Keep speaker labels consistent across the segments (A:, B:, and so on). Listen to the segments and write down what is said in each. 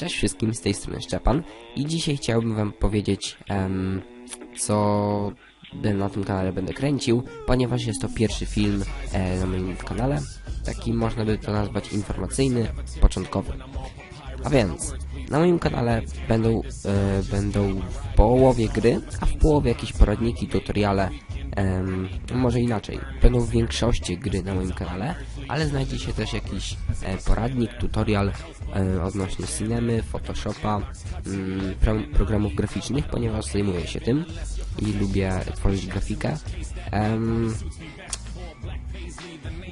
A: Cześć wszystkim, z tej strony Szczepan i dzisiaj chciałbym wam powiedzieć, em, co na tym kanale będę kręcił, ponieważ jest to pierwszy film e, na moim kanale, taki można by to nazwać informacyjny, początkowy. A więc, na moim kanale będą, e, będą w połowie gry, a w połowie jakieś poradniki, tutoriale, em, może inaczej, będą w większości gry na moim kanale, ale znajdzie się też jakiś e, poradnik, tutorial e, odnośnie cinemy, photoshopa, mm, pro, programów graficznych, ponieważ zajmuję się tym i lubię tworzyć grafikę.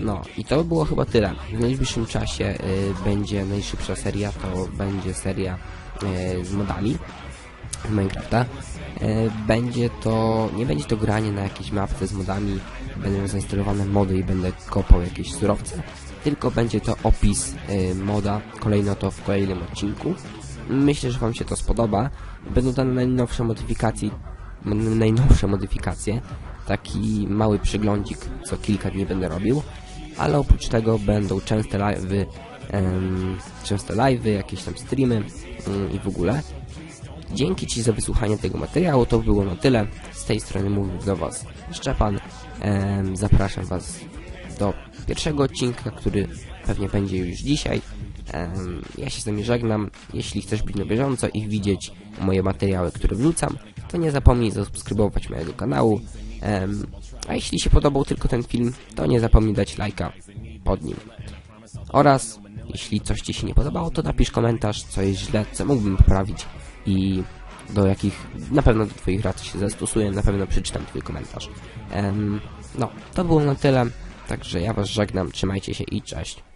A: No i to było chyba tyle. W najbliższym czasie y, będzie najszybsza seria, to będzie seria y, z modami Minecrafta. Y, będzie to, nie będzie to granie na jakiejś mapce z modami, będą zainstalowane mody i będę kopał jakieś surowce, tylko będzie to opis y, moda, kolejno to w kolejnym odcinku. Myślę, że Wam się to spodoba. Będą tam najnowsze modyfikacje, najnowsze modyfikacje, taki mały przeglądzik, co kilka dni będę robił, ale oprócz tego będą częste live'y, em, częste live'y, jakieś tam streamy mm, i w ogóle. Dzięki Ci za wysłuchanie tego materiału, to było na tyle. Z tej strony mówił do Was Szczepan. Em, zapraszam Was do pierwszego odcinka, który pewnie będzie już dzisiaj. Em, ja się z Wami żegnam. Jeśli chcesz być na bieżąco i widzieć moje materiały, które wrzucam, to nie zapomnij zasubskrybować mojego kanału. Em, a jeśli się podobał tylko ten film, to nie zapomnij dać lajka pod nim. Oraz jeśli coś Ci się nie podobało, to napisz komentarz, co jest źle, co mógłbym poprawić i do jakich na pewno do Twoich rad się zastosuję, na pewno przeczytam Twój komentarz. Em, no, to było na tyle, także ja Was żegnam, trzymajcie się i cześć.